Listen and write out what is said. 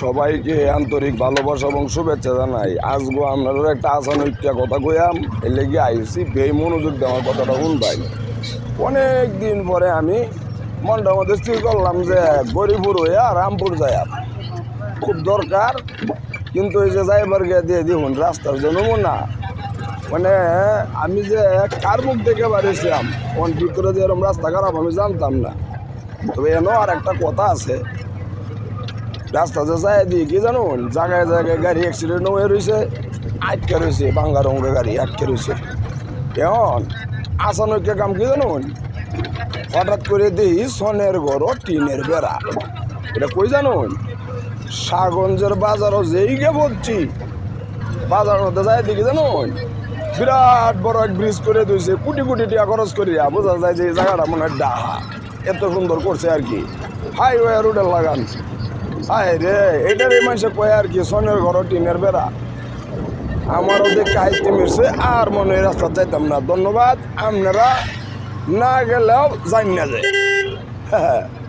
সবাইকে আন্তরিক ভালোবাসা এবং শুভেচ্ছা জানাই। আজগো আপনাদের একটা আসানৈক্যা কথা কইয়াম, এর লেগে আইসি বেই মনোযোগ দেওয়ার কথাটা শুনবাই। অনেক দিন পরে আমি মনটা মধ্যে স্থির করলাম যে গরিপুর হইয়া রামপুর যায় খুব দরকার, কিন্তু এই যে যাইবার গিয়ে দিয়ে দেখুন, রাস্তার জন্য না মানে আমি যে কার মুখ দেখে বাড়িয়েছিলাম, ওর ভিতরে যে এরকম রাস্তা খারাপ আমি জানতাম না। তবে এনো আর একটা কথা আছে রাস্তা যে যায় দিয়ে কি জানো? জায়গায় জায়গায় গাড়ি অ্যাক্সিডেন্ট হয়ে রয়েছে আটকে রয়েছে বাঙ্গা রঙের গাড়ি আটকে রয়েছে কেমন আসানৈক্য কাম কি জানুন হঠাৎ করে দিই সনের ঘর টিনের বেড়া। এটা কই জানুন সাগঞ্জের বাজারও যেই গে বলছি। বাজার মধ্যে যায় দেখি জানুন বিরাট বড় এক ব্রিজ করে দিয়েছে, কোটি কোটি টাকা খরচ করিয়া বোঝা যায় যে জায়গাটা মনে হয় ডাহা। এত সুন্দর করছে আর কি। হাইওয়ে রোডের লাগান। হায় রে এটার এই মানুষে কয় আর কি, সনের ঘর টিনের বেড়া। আমারও দেখে হাইতে মিরছে আর মনে হয় রাস্তা যাইতাম না। ধন্যবাদ, আপনারা না গেলেও জানি না যায়